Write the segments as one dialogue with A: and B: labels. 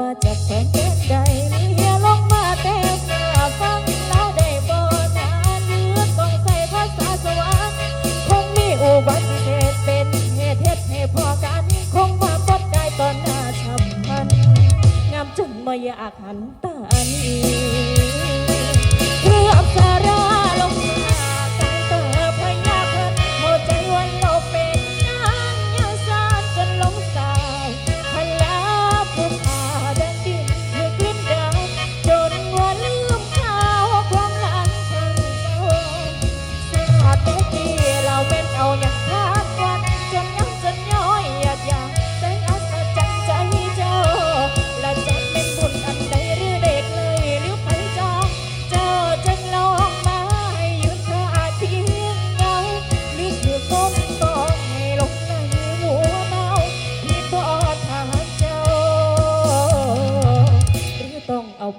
A: เจ้ามาจากแฟนเป็นใดเฮียลงมาแต่เมื่อฟังแล้วได้บ่นานเลือดต้องใส่ภาษาสวรรค์คงมีอุบัติเหตุเป็นเหตุเฮ็ดให้พอกันคงมาพบได้ตอนหน้าฉับพลันงามจนไม่อยากหันตา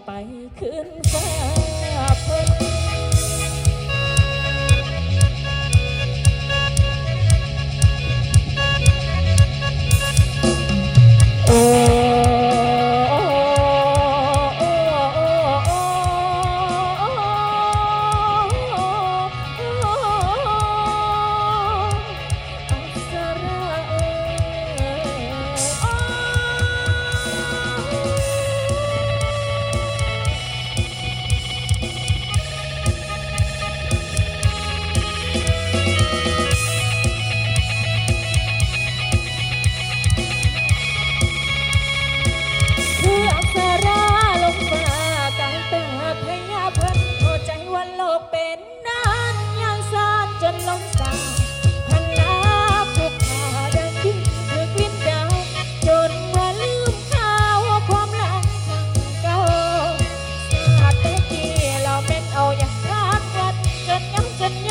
A: ไปขึ้นฟ้า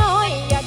A: น้อยใหญ่